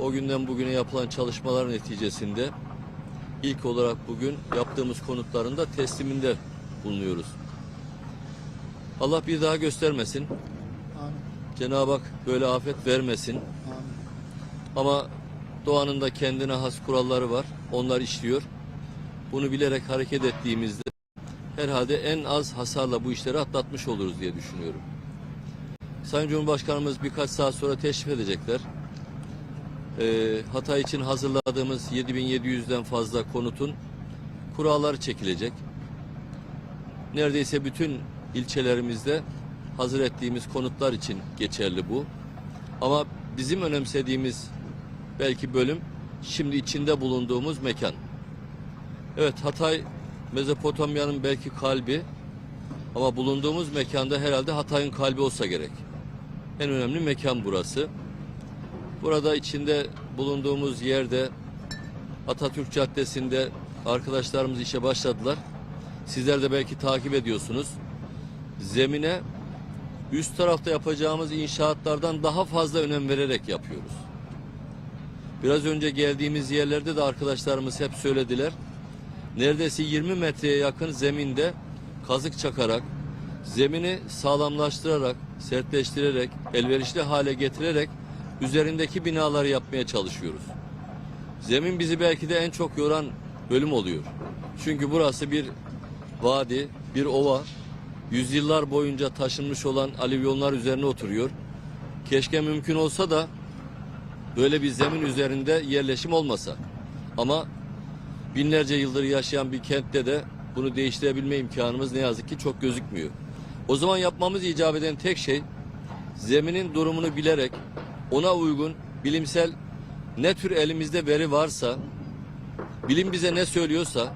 o günden bugüne yapılan çalışmalar neticesinde ilk olarak bugün yaptığımız konutların da tesliminde bulunuyoruz. Allah bir daha göstermesin. Cenab-ı Hak böyle afet vermesin. Amin. Ama doğanın da kendine has kuralları var. Onlar işliyor. Bunu bilerek hareket ettiğimizde herhalde en az hasarla bu işleri atlatmış oluruz diye düşünüyorum. Sayın Cumhurbaşkanımız birkaç saat sonra teşrif edecekler. Ee, Hatay için hazırladığımız 7700'den fazla konutun kuralları çekilecek. Neredeyse bütün ilçelerimizde hazır ettiğimiz konutlar için geçerli bu. Ama bizim önemsediğimiz belki bölüm şimdi içinde bulunduğumuz mekan. Evet Hatay Mezopotamya'nın belki kalbi ama bulunduğumuz mekanda herhalde Hatay'ın kalbi olsa gerek. En önemli mekan burası. Burada içinde bulunduğumuz yerde Atatürk Caddesi'nde arkadaşlarımız işe başladılar. Sizler de belki takip ediyorsunuz. Zemine üst tarafta yapacağımız inşaatlardan daha fazla önem vererek yapıyoruz. Biraz önce geldiğimiz yerlerde de arkadaşlarımız hep söylediler. Neredeyse 20 metreye yakın zeminde kazık çakarak, zemini sağlamlaştırarak, sertleştirerek, elverişli hale getirerek üzerindeki binaları yapmaya çalışıyoruz. Zemin bizi belki de en çok yoran bölüm oluyor. Çünkü burası bir vadi, bir ova. Yüzyıllar boyunca taşınmış olan alüvyonlar üzerine oturuyor. Keşke mümkün olsa da böyle bir zemin üzerinde yerleşim olmasa. Ama binlerce yıldır yaşayan bir kentte de bunu değiştirebilme imkanımız ne yazık ki çok gözükmüyor. O zaman yapmamız icap eden tek şey zeminin durumunu bilerek ona uygun bilimsel ne tür elimizde veri varsa bilim bize ne söylüyorsa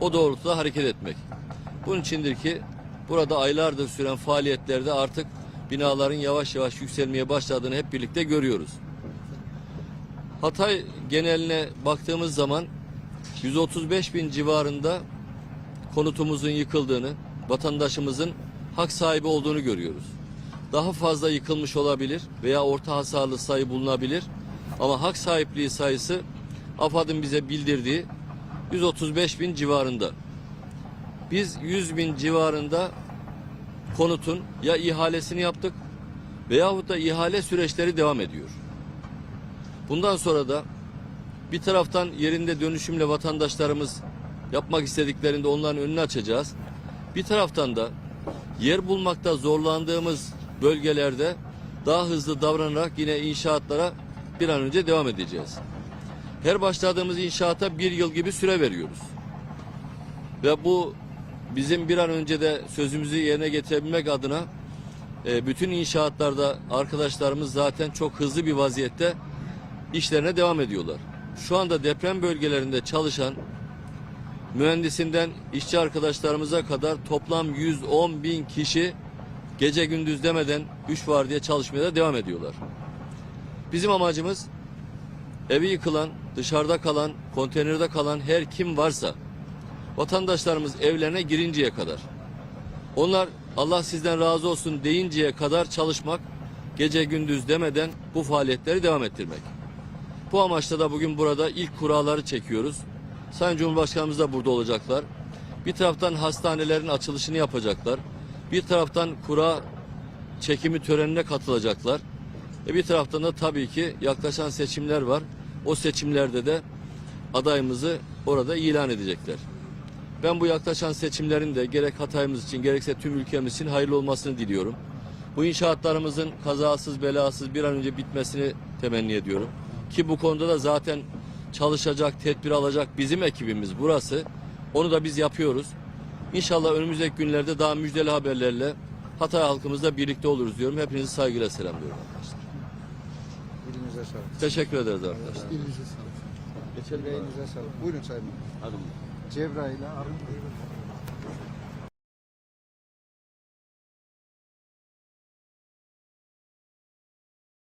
o doğrultuda hareket etmek. Bunun içindir ki burada aylardır süren faaliyetlerde artık binaların yavaş yavaş yükselmeye başladığını hep birlikte görüyoruz. Hatay geneline baktığımız zaman 135 bin civarında konutumuzun yıkıldığını, vatandaşımızın hak sahibi olduğunu görüyoruz. Daha fazla yıkılmış olabilir veya orta hasarlı sayı bulunabilir ama hak sahipliği sayısı AFAD'ın bize bildirdiği 135 bin civarında. Biz 100 bin civarında konutun ya ihalesini yaptık veyahut da ihale süreçleri devam ediyor. Bundan sonra da bir taraftan yerinde dönüşümle vatandaşlarımız yapmak istediklerinde onların önünü açacağız. Bir taraftan da yer bulmakta zorlandığımız bölgelerde daha hızlı davranarak yine inşaatlara bir an önce devam edeceğiz. Her başladığımız inşaata bir yıl gibi süre veriyoruz. Ve bu bizim bir an önce de sözümüzü yerine getirebilmek adına e, bütün inşaatlarda arkadaşlarımız zaten çok hızlı bir vaziyette işlerine devam ediyorlar. Şu anda deprem bölgelerinde çalışan mühendisinden işçi arkadaşlarımıza kadar toplam 110 bin kişi gece gündüz demeden 3 var diye çalışmaya da devam ediyorlar. Bizim amacımız evi yıkılan, dışarıda kalan, konteynerde kalan her kim varsa vatandaşlarımız evlerine girinceye kadar onlar Allah sizden razı olsun deyinceye kadar çalışmak, gece gündüz demeden bu faaliyetleri devam ettirmek. Bu amaçla da bugün burada ilk kuralları çekiyoruz. Sayın Cumhurbaşkanımız da burada olacaklar. Bir taraftan hastanelerin açılışını yapacaklar. Bir taraftan kura çekimi törenine katılacaklar. E bir taraftan da tabii ki yaklaşan seçimler var. O seçimlerde de adayımızı orada ilan edecekler. Ben bu yaklaşan seçimlerin de gerek Hatay'ımız için gerekse tüm ülkemiz için hayırlı olmasını diliyorum. Bu inşaatlarımızın kazasız belasız bir an önce bitmesini temenni ediyorum. Ki bu konuda da zaten çalışacak, tedbir alacak bizim ekibimiz burası. Onu da biz yapıyoruz. İnşallah önümüzdeki günlerde daha müjdeli haberlerle Hatay halkımızla birlikte oluruz diyorum. Hepinizi saygıyla selamlıyorum arkadaşlar. Sağlık. Teşekkür ederiz arkadaşlar. Elinize sağlık. Elinize sağlık. Buyurun Sayın. Hadi. Cebrail'e Arın